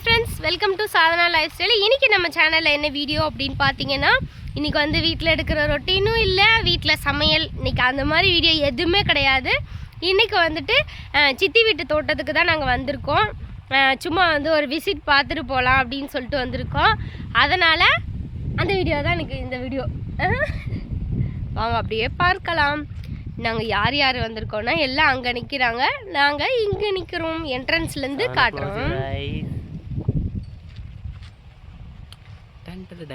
Hi friends welcome to Sadhana lifestyle இன்றைக்கி நம்ம சேனலில் என்ன வீடியோ அப்படின்னு பார்த்தீங்கன்னா இன்றைக்கி வந்து வீட்டில் எடுக்கிற ரொட்டீனும் இல்லை வீட்டில் சமையல். இன்றைக்கி அந்த மாதிரி வீடியோ எதுவுமே கிடையாது. இன்றைக்கி வந்துட்டு சித்தி வீட்டு தோட்டத்துக்கு தான் நாங்கள் வந்திருக்கோம். சும்மா வந்து ஒரு விசிட் பார்த்துட்டு போகலாம் அப்படின்னு சொல்லிட்டு வந்திருக்கோம். அதனால் அந்த வீடியோ தான் எனக்கு இந்த வீடியோ வாங்க அப்படியே பார்க்கலாம். நாங்கள் யார் யார் வந்திருக்கோம்னா எல்லாம் அங்கே நிற்கிறாங்க நாங்கள் இங்கே நிற்கிறோம் என்ட்ரன்ஸ்லேருந்து காட்டுறோம்.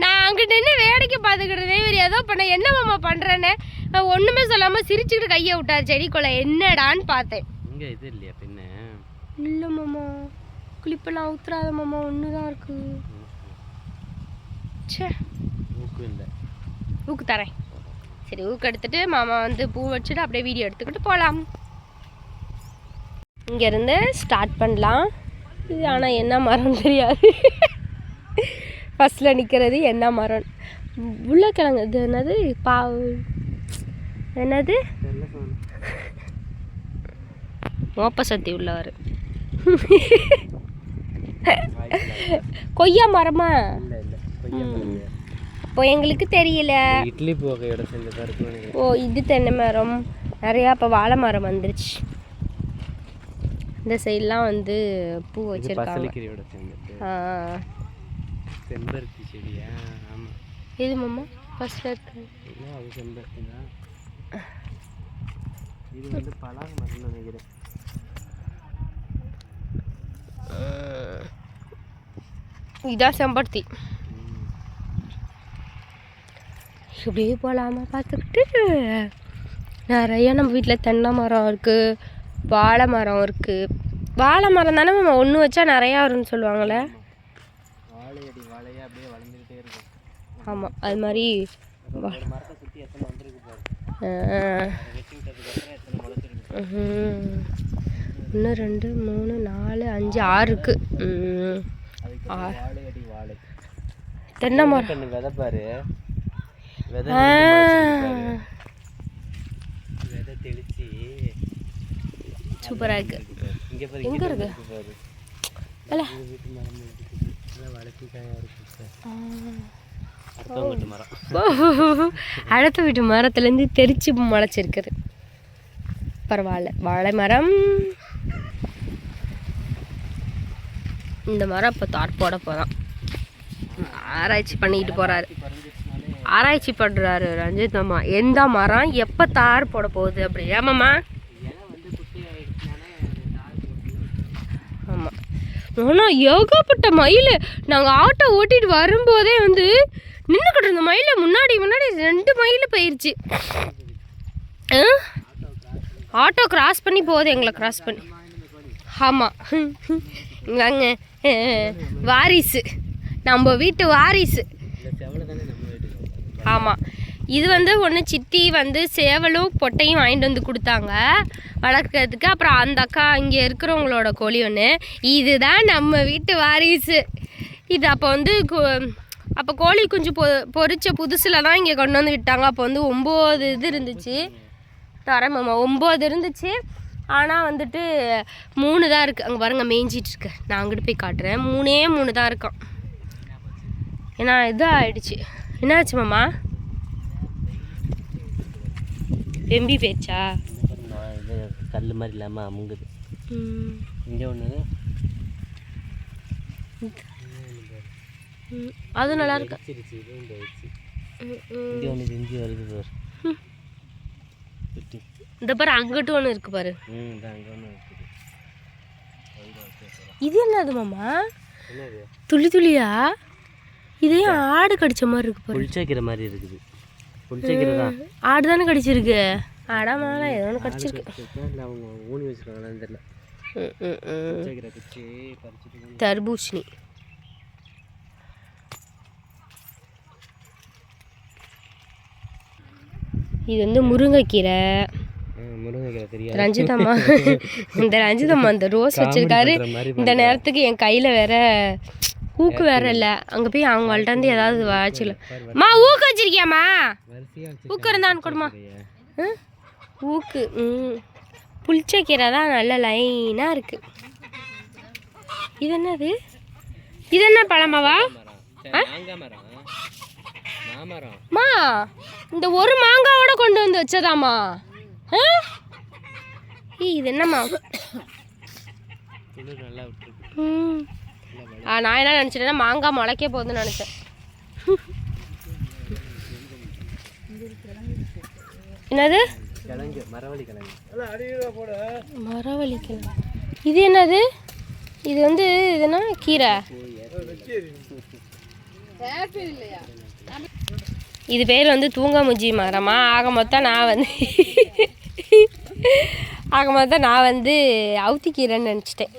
நான் அங்கே நின்று வேடிக்கை பார்த்துக்கிட்டதே இவர் ஏதோ பண்ண என்ன மாமா பண்ணுறேன்னு நான் ஒன்றுமே சொல்லாமல் சிரிச்சுக்கிட்டு கையை விட்டார். செடிக்குள்ள என்னடான்னு பார்த்தேன். இங்க இது இல்லையா பின்ன? இல்லை மாமா. கிளிப்பெல்லாம் அவுத்துறாத மாமா. ஒன்று தான் இருக்கு. ச்சே. மூக்கு இல்லை ஊக்கு தரேன். சரி ஊக்கு எடுத்துட்டு மாமா வந்து பூ வச்சுட்டு அப்படியே வீடியோ எடுத்துக்கிட்டு போகலாம் இங்கேருந்து ஸ்டார்ட் பண்ணலாம். இது ஆனால் என்ன மரம் தெரியாது. ஃபஸ்ட்டில் நிற்கிறது என்ன மரம்? உருளைக்கிழங்கு. இது என்னது? பா என்னது? மோப்ப சக்தி உள்ளவர். கொய்யா மரமா? அப்போ எங்களுக்கு தெரியல. இட்லி ஓ இது தென்னை மரம். நிறையா இப்போ வாழை மரம் வந்துருச்சு. இந்த சைட்லாம் வந்து பூ வச்சிருக்காங்க. செம்பருத்தி. செடியா ஆமாம் இது மாமா? ஃபர்ஸ்ட் இருக்கு அது செம்பருத்தி தான்? இது வந்து பலாக மரம்னு நினைக்கிறேன். இதான் செம்பருத்தி. இப்படியே போகலாமா பார்த்துக்கிட்டு. நிறைய நம்ம வீட்டில் தென்னை மரம் இருக்குது வாழை மரம் இருக்குது வாழை மரம் தானே நம்ம ஒன்று வச்சா நிறையா வரும்னு சொல்லுவாங்கள்ல ஆமாம் அது மாதிரி. ஒன்று ரெண்டு மூணு நாலு அஞ்சு ஆறு இருக்குது தென்னை மரம். கண்ணு விதை பாரு. விதை ஆ. பாரு. விதை தெளிச்சு சூப்பராக இருக்கு. இங்க பாரு எங்க இருக்கு? அல்ல. இருக்குது அடுத்த வீட்டு மரத்துலேருந்து தெரிச்சு முளைச்சிருக்குது. பரவாயில்ல. வாழை மரம். இந்த மரம் இப்போ தார் போட போகிறான் ஆராய்ச்சி பண்ணிக்கிட்டு போகிறாரு ஆராய்ச்சி பண்ணுறாரு ரஞ்சித் மாமா. எந்த மரம் எப்போ தார் போட போகுது அப்படி? ஏமாம்மா இலை வந்து குட்டி ஆயிடுச்சுனாலே ஆமாம் ஆனால் ஏகப்பட்ட மயில். நாங்கள் ஆட்டோ ஓட்டிட்டு வரும்போதே வந்து நின்றுக்கிட்டு இருந்த மயில் முன்னாடி முன்னாடி ரெண்டு மயில் போயிருச்சு. ஆட்டோ கிராஸ் பண்ணி போகுது எங்களை கிராஸ் பண்ணி. ஆமாம் அங்கே வாரிசு. நம்ம வீட்டு வாரிசு. ஆமாம் இது வந்து ஒன்று சித்தி வந்து சேவலும் பொட்டையும் வாங்கிட்டு வந்து கொடுத்தாங்க வளர்க்குறதுக்கு. அப்புறம் அந்த அக்கா இங்கே இருக்கிறவங்களோட கோழி ஒன்று இதுதான் நம்ம வீட்டு வாரிசு. இது அப்போ வந்து அப்போ கோழி குஞ்சு பொ பொறிச்ச புதுசில் தான் இங்கே கொண்டு வந்து விட்டாங்க. அப்போ வந்து ஒம்பது இது இருந்துச்சு. தரேன் மாமா. ஒம்பது இருந்துச்சு. ஆனால் வந்துட்டு மூணு தான் இருக்குது அங்கே பாருங்க மேய்ஞ்சிட்டு இருக்கு. நான் அங்கிட்டு போய் காட்டுறேன். மூணே மூணு தான் இருக்கான் ஏன்னா இது ஆயிடுச்சு என்னாச்சு மாமா? பாரு நான் இது கல் மாதிரி இல்லாமல் அமுங்குது. ம். இங்கே ஒன்று. அது நல்லா இருக்கு. இங்கே ஒன்று செஞ்சு வருது பாரு. இந்த பாரு அங்கிட்டு ஒன்று இருக்கு பாரு. இது என்னது மாமா? துளி துளியா? இதே ஆடு கடிச்ச மாதிரி இருக்கு புளிச்சக்கீரை மாதிரி இருக்குது. ஆடு தானே கடிச்சிருக்கு? ஆடா மேலே ஏதோ ஒன்று கடிச்சிருக்கு. தர்பூசணி. இது வந்து முருங்கைக்கீரை. ரஞ்சிதம்மா. இந்த ரஞ்சிதம்மா இந்த ரோஸ் வச்சிருக்காரு. இந்த நேரத்துக்கு என் கையில் வேற ஊக்கு வேற இல்லை. அங்கே போய் அவங்கள்ட்ட இருந்து ஏதாவது வச்சுக்கலாம் மா ஊக்கு வச்சிருக்கியாம்மா? வரிசையாக ஊக்கு இருந்தான்னு கொடுமா? ஊக்கு ம். புளிச்சக்கீரை தான் நல்ல லைனாக இருக்குது இது என்னது? இது என்ன பழமாவா? மா இந்த ஒரு மாங்காவோட கொண்டு வந்து வச்சதாமா இது என்னம்மா? நான் என்ன நினச்சிட்டேன்னா மாங்காய் முளைக்க போகுதுன்னு நினச்சேன். என்னது? கிழங்கு மரவள்ளி கிழங்கு. மரவள்ளி கிழங்கு. இது என்னது? இது வந்து இது என்ன கீரை. இது பேர் வந்து தூங்கமுஜி மரமா? ஆக மொத்தம் நான் வந்து ஆக மொத்தம் நான் வந்து அவுத்தி கீரைன்னு நினச்சிட்டேன்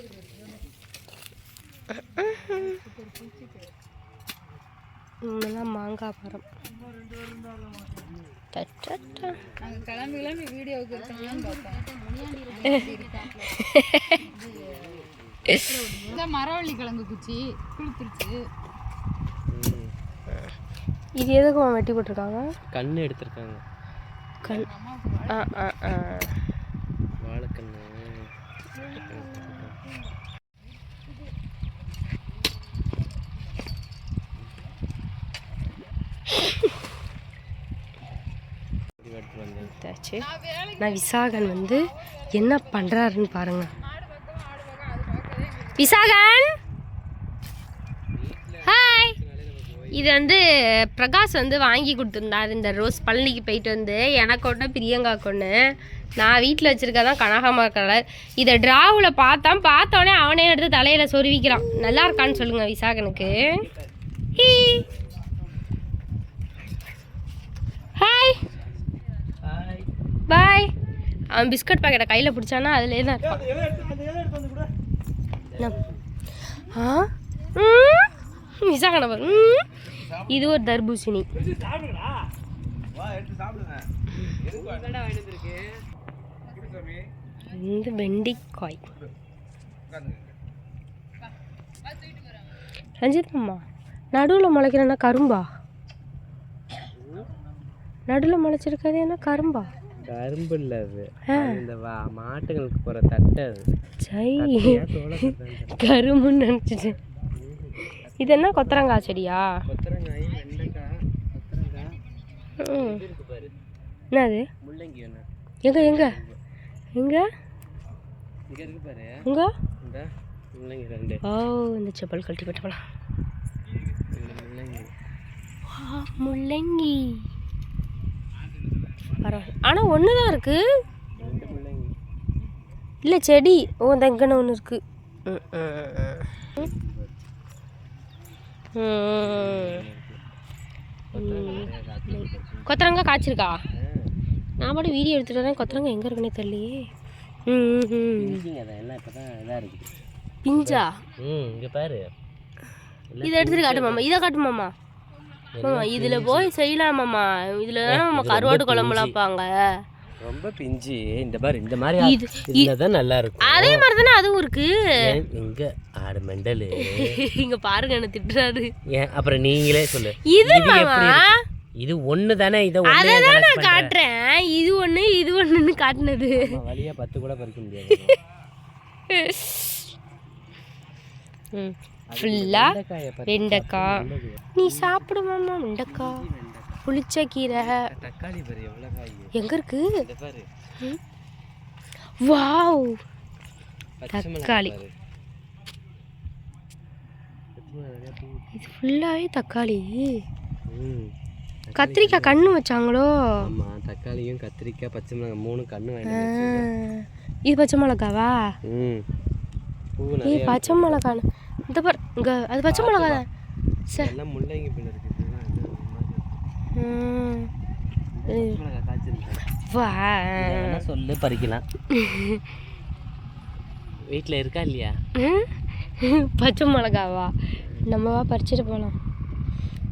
இதெல்லாம் மாங்காய் மரம். மரவள்ளி கிழங்கு குச்சி குளித்துருச்சு. இது எதுக்கு வெட்டி போட்டிருக்காங்க? கண்ணு எடுத்திருக்காங்க. கண் ஆ ஆ ஆ. வாழைக்கண்ணு. இப்படி ஆச்சு நான் விசாகன் வந்து என்ன பண்ணுறாருன்னு பாருங்க. விசாகன்? ஹாய் இது வந்து பிரகாஷ் வந்து வாங்கி கொடுத்துருந்தார் இந்த ரோஸ் பழனிக்கு போயிட்டு வந்து. எனக்கு ஒன்று பிரியங்காக்கு ஒன்று நான் வீட்டில் வச்சுருக்கதான் கனகாமர கலர் இதை ட்ராவில் பார்த்தான். பார்த்தோன்னே அவனே எடுத்து தலையில் சொருவிக்கிறான். நல்லா இருக்கான்னு சொல்லுங்கள் விசாகனுக்கு. ஹீ ஹாய் ஹாய் பாய் அவன் பிஸ்கட் பாக்கெட்டை கையில் பிடிச்சானா அதுலேயே தான் இருப்பான்? ஆ? ம்? விசாகனை பாரு. ம்? இது ஒரு தர்பூசணி. இந்த வெண்டிக்காய். ரஞ்சித் அம்மா நடுவில் முளைக்கிறேன்னா கரும்பா? நடுவில் முளைச்சிருக்கிறது என்ன கரும்பா? கரும்பு இல்லை அது இந்த மாட்டுங்களுக்கு போகிற தட்டை அது. சை? கரும்புன்னு நினச்சிட்டேன். இது என்ன கொத்தரங்காய் செடியா? கொத்தரங்காய் வெண்டைக்காய் கொத்தரங்காய் என்னது? முள்ளங்கி ஒன்று எங்க எங்க? எங்க? இங்கே இருக்கு பாரு. எங்க இந்த முள்ளங்கி ரெண்டு. ஓ இந்த செப்பல் கழட்டி போட்டு போலாம். முள்ளங்கி. முள்ளங்கி. பரவாயில்ல. ஆனால் ஒன்று தான் இருக்கு. ரெண்டு முள்ளங்கி இல்லை செடி. ஓ இந்த இங்கன்னு ஒன்று இருக்கு. ம், ம், ம். ம். கொத்தரங்காய் காய்ச்சி கொத்தரங்காய் காய்ச்சிருக்கா? நான் பாட்டு வீடியோ எடுத்துட்டு வரேன். கொத்தரங்காய் எங்கே இருக்குன்னே தெரியலையே. இருக்குது பிஞ்சா? ம் இங்கே பாரு. இதை எடுத்துட்டு காட்டு மாமா. இதை காட்டு மாமா மாமா. இதுல போய் செய்யலாமாம்மா. இதுல தானே மாமா கருவாடு குழம்புலாம் வைப்பாங்க. ரொம்ப பிஞ்சு இந்த பாரு இந்த மாதிரி இது இதில் தான் நல்லா இருக்கும் அதே மாதிரி தானே அதுவும் இருக்கு. இங்க ஆடு மெண்டலு. இங்க பாருங்க என்ன திட்டுறாரு. ஏன் அப்புறம் நீங்களே சொல்லு. இது இது ஒன்று தானே இதை அதை தான் நான் காட்டுறேன். இது ஒண்ணு இது ஒண்ணுன்னு காட்டுனது. வழியாக பத்து கூட பறிக்க முடியாது. ம். ஃபுல்லா வெண்டைக்காயை. நீ சாப்பிடு மாமா வெண்டைக்காய் புளிச்ச கீரை எங்க இருக்கு? வாவ். தக்காளி. இது ஃபுல்லாவே தக்காளி. கத்திரிக்காய் கண்ணு வச்சாங்களோ? ஆமா தக்காளியும் கத்திரிக்காய் பச்சை மிளகாய் மூணு கண்ணு இது பச்சை மிளகாவா? ஏய் பச்சை மிளகான்னு இந்த பாரு இங்க அது பச்சை மிளகா தான். சரி எல்லாம் முள்ளங்கி பிள்ளை இருக்கு. இதெல்லாம் என்ன ஒரு மாதிரி இருக்கு. ம். இந்த பச்சை மிளகாய் காய்ச்சிருக்கேன் வா. வேணா சொல்லு பறிக்கலாம். வீட்டில் இருக்கா இல்லையா? பச்சை மிளகாவா? நம்ம வா பறிச்சுட்டு போகலாம்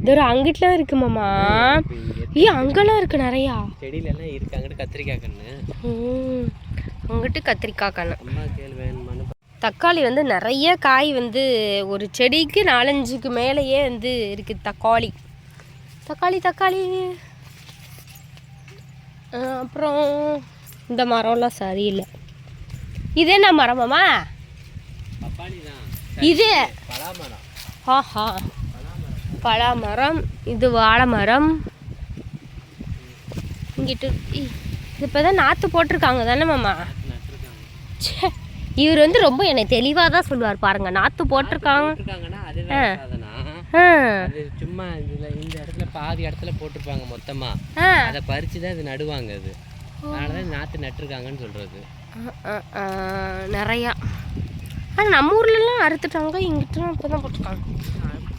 ஒரு அங்கிட்டலாம் இருக்கு மாமா. ஏய் அங்கெல்லாம் இருக்கு நிறையா. செடியில எல்லாம் இருக்கு. அங்கிட்டு கத்திரிக்காய் கண்ணு. அங்கிட்டு கத்திரிக்காய் கண்ணு அம்மா கேள் வேணுமான்னு பா- தக்காளி வந்து நிறைய காய் வந்து ஒரு செடிக்கு நாலஞ்சுக்கு மேலேயே வந்து இருக்குது தக்காளி. தக்காளி தக்காளி. அப்புறம் இந்த மரம்லாம் சரியில்லை. இது என்ன மரமாம்மா இது? ஆஹா. ஆஹா பலாமரம் இது வாழை மரம். இங்கிட்டு இ- இது இப்போ தான் நாற்று போட்டிருக்காங்க தானே மாமா? சே ச்சே. இவர் வந்து ரொம்ப என்னை தெளிவாக தான் சொல்லுவார் பாருங்க. நாற்று போட்டிருக்காங்க. சும்மா இதுல இந்த இடத்துல பாதி இடத்துல போட்டிருப்பாங்க மொத்தமா. அதை பறிச்சு தான் இது நடுவாங்க அது. அதனால தான் நாற்று நட்டுருக்காங்கன்னு சொல்றது. நிறையா. ஆனால் நம்ம ஊர்லலாம் அறுத்துட்டாங்க இங்கிட்டலாம் இப்போ தான் போட்டிருக்காங்க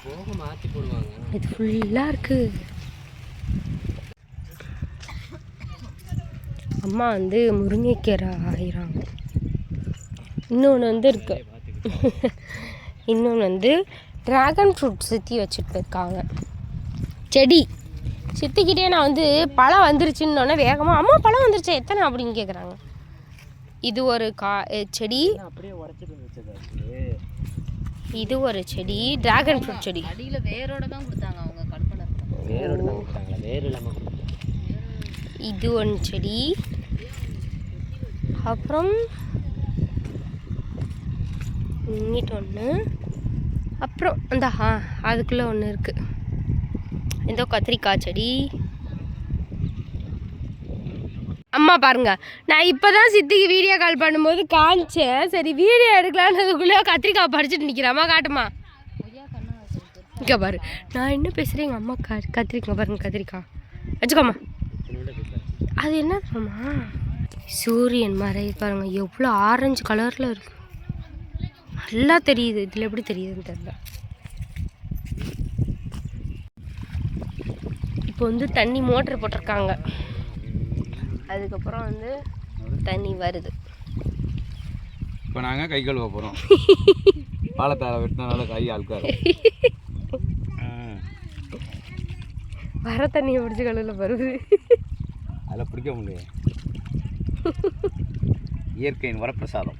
போக மாற்றி போடுவாங்க. இது ஃபுல்லாக இருக்கு. அம்மா வந்து முருங்கைக்கீரை ஆயிராங்க இன்னொன்று வந்து இருக்கு. இன்னொன்று வந்து ட்ராகன் ஃப்ரூட் சித்தி வச்சுட்டு இருக்காங்க செடி. சித்திக்கிட்டே நான் வந்து பழம் வந்துருச்சுன்னொன்னே வேகமாக அம்மா பழம் வந்துருச்சு எத்தனை? அப்படின்னு கேட்குறாங்க இது ஒரு கா செடி. இது ஒரு செடி ட்ராகன் ஃப்ரூட் செடி. அடியில வேரோட தான் கொடுத்தாங்க அவங்க கற்பனை. வேரோட தான் கொடுத்தாங்களா? வேறு இல்லாமல் கொடுத்தாங்க இது ஒன்று செடி. அப்புறம் இங்கிட்ட ஒன்று அப்புறம் அந்த ஆ அதுக்குள்ளே ஒன்று இருக்குது ஏதோ கத்திரிக்காய் செடி. அம்மா பாருங்க. நான் இப்போ தான் சித்திக்கு வீடியோ கால் பண்ணும்போது காமிச்சேன். சரி வீடியோ எடுக்கலான்றதுக்குள்ளே கத்திரிக்காய் பறிச்சுட்டு நிற்கிறேம்மா காட்டுமா இங்கே பாரு. நான் என்ன பேசுகிறேன் எங்கள் அம்மா க கத்திரிக்காய் பாருங்க கத்திரிக்காய். வச்சுக்கோம்மா. அது என்ன சூரியன் மறை பாருங்க. எவ்வளோ ஆரஞ்சு கலரில் இருக்குது நல்லா தெரியுது. இதில் எப்படி தெரியுதுன்னு தெரியல. இப்போ வந்து தண்ணி மோட்டர் போட்டிருக்காங்க. அதுக்கப்புறம் வந்து தண்ணி வருது. இப்போ நாங்கள் கை கழுவ போகிறோம் பாலத்தார வெட்டினால கை ஆள்கார் வர தண்ணியை பிடிச்சி கழுவில் வருது அதில் பிடிக்க முடியாது இயற்கையின் வரப்பிரசாதம்.